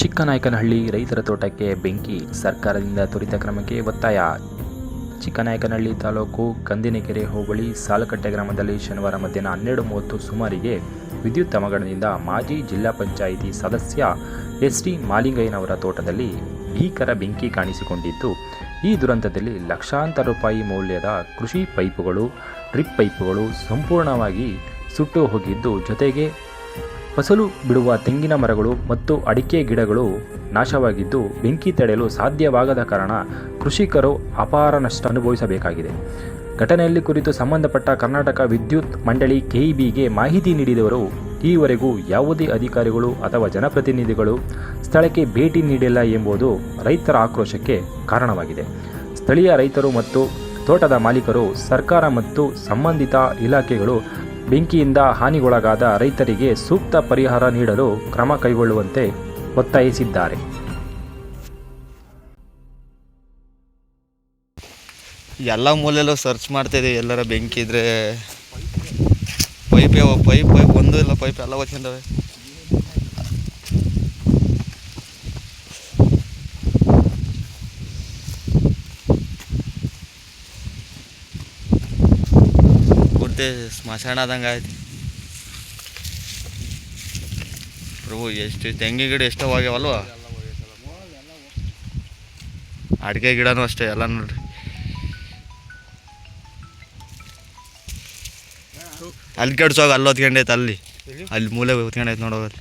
ಚಿಕ್ಕನಾಯಕನಹಳ್ಳಿ ರೈತರ ತೋಟಕ್ಕೆ ಬೆಂಕಿ, ಸರ್ಕಾರದಿಂದ ತ್ವರಿತ ಕ್ರಮಕ್ಕೆ ಒತ್ತಾಯ. ಚಿಕ್ಕನಾಯಕನಹಳ್ಳಿ ತಾಲೂಕು ಕಂದಿನಕೆರೆ ಹೋಬಳಿ ಸಾಲಕಟ್ಟೆ ಗ್ರಾಮದಲ್ಲಿ ಶನಿವಾರ ಮಧ್ಯಾಹ್ನ ಹನ್ನೆರಡು ಮೂವತ್ತು ಸುಮಾರಿಗೆ ವಿದ್ಯುತ್ ಅವಘಡದಿಂದ ಮಾಜಿ ಜಿಲ್ಲಾ ಪಂಚಾಯಿತಿ ಸದಸ್ಯ ಎಸ್ ಟಿ ಮಾಲಿಂಗಯ್ಯನವರ ತೋಟದಲ್ಲಿ ಭೀಕರ ಬೆಂಕಿ ಕಾಣಿಸಿಕೊಂಡಿದ್ದು, ಈ ದುರಂತದಲ್ಲಿ ಲಕ್ಷಾಂತರ ರೂಪಾಯಿ ಮೌಲ್ಯದ ಕೃಷಿ ಪೈಪುಗಳು, ಡ್ರಿಪ್ ಪೈಪುಗಳು ಸಂಪೂರ್ಣವಾಗಿ ಸುಟ್ಟು ಹೋಗಿದ್ದು ಜೊತೆಗೆ ಫಸಲು ಬಿಡುವ ತೆಂಗಿನ ಮರಗಳು ಮತ್ತು ಅಡಿಕೆ ಗಿಡಗಳು ನಾಶವಾಗಿದ್ದು ಬೆಂಕಿ ತಡೆಯಲು ಸಾಧ್ಯವಾಗದ ಕಾರಣ ಕೃಷಿಕರು ಅಪಾರ ನಷ್ಟ ಅನುಭವಿಸಬೇಕಾಗಿದೆ. ಘಟನೆಯಲ್ಲಿ ಕುರಿತು ಸಂಬಂಧಪಟ್ಟ ಕರ್ನಾಟಕ ವಿದ್ಯುತ್ ಮಂಡಳಿ ಕೆಇಬಿಗೆ ಮಾಹಿತಿ ನೀಡಿದವರು, ಈವರೆಗೂ ಯಾವುದೇ ಅಧಿಕಾರಿಗಳು ಅಥವಾ ಜನಪ್ರತಿನಿಧಿಗಳು ಸ್ಥಳಕ್ಕೆ ಭೇಟಿ ನೀಡಿಲ್ಲ ಎಂಬುದು ರೈತರ ಆಕ್ರೋಶಕ್ಕೆ ಕಾರಣವಾಗಿದೆ. ಸ್ಥಳೀಯ ರೈತರು ಮತ್ತು ತೋಟದ ಮಾಲೀಕರು ಸರ್ಕಾರ ಮತ್ತು ಸಂಬಂಧಿತ ಇಲಾಖೆಗಳು ಬೆಂಕಿಯಿಂದ ಹಾನಿಗೊಳಗಾದ ರೈತರಿಗೆ ಸೂಕ್ತ ಪರಿಹಾರ ನೀಡಲು ಕ್ರಮ ಕೈಗೊಳ್ಳುವಂತೆ ಒತ್ತಾಯಿಸಿದ್ದಾರೆ. ಎಲ್ಲ ಮೂಲೆಯಲ್ಲೂ ಸರ್ಚ್ ಮಾಡ್ತಿದ್ದೀವಿ. ಎಲ್ಲರ ಬೆಂಕಿ ಇದ್ರೆ ಪೈಪ್ ಪೈಪ್ ಪೈಪ್ ಒಂದು ಇಲ್ಲ, ಪೈಪ್ ಎಲ್ಲ ಹೊಚ್ಕೊಂಡವೆ ಪೂರ್ತಿ ಸ್ಮಶಾನ ಆದಂಗೆ ಆಯ್ತು ಪ್ರಭು, ಎಷ್ಟು ತೆಂಗಿನ ಗಿಡ ಎಷ್ಟೋ ಹೋಗ್ಯಾವಲ್ವ? ಅಡಿಕೆ ಗಿಡನೂ ಅಷ್ಟೇ, ಎಲ್ಲ ನೋಡ್ರಿ. ಅಲ್ಲಿ ಕೆಡ್ಸೋಗ ಅಲ್ಲಿ ಹೊತ್ಕೊಂಡೈತೆ, ಅಲ್ಲಿ. ಅಲ್ಲಿ ಮೂಲೆ ಹೊತ್ಕೊಂಡೈತೆ ನೋಡೋಗಲ್ಲಿ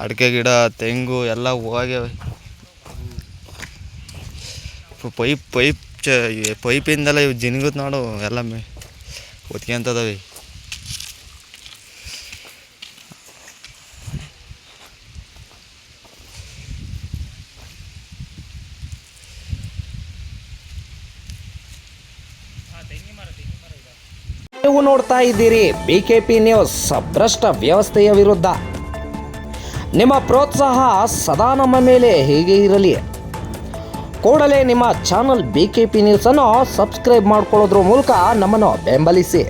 ಅಡಿಕೆ ಗಿಡ, ತೆಂಗು ಎಲ್ಲ ಹೋಗ್ಯಾವೆ. ಪೈಪ್ ಪೈಪ್ ಚ ಪೈಪಿಂದೆಲ್ಲ ಇವು ಜಿನ್ಗುತ್ ನೋಡು, ಎಲ್ಲ ಮೇ ಹೊತ್ಕೊಂತದವೆ ನೀವು ನೋಡ್ತಾ ಇದ್ದೀರಿ ಬಿಕೆಪಿ ನ್ಯೂಸ್ ಭ್ರಷ್ಟ ವ್ಯವಸ್ಥೆಯ ವಿರುದ್ಧ. ನಿಮ್ಮ ಪ್ರೋತ್ಸಾಹ ಸದಾ ನಮ್ಮ ಮೇಲೆ ಹೀಗೆ ಇರಲಿ? ಕೂಡಲೇ ನಿಮ್ಮ ಚಾನಲ್ ಬಿ ಕೆ ಪಿ ನ್ಯೂಸನ್ನು ಸಬ್ಸ್ಕ್ರೈಬ್ ಮಾಡ್ಕೊಳ್ಳೋದ್ರ ಮೂಲಕ ನಮ್ಮನ್ನು ಬೆಂಬಲಿಸಿ.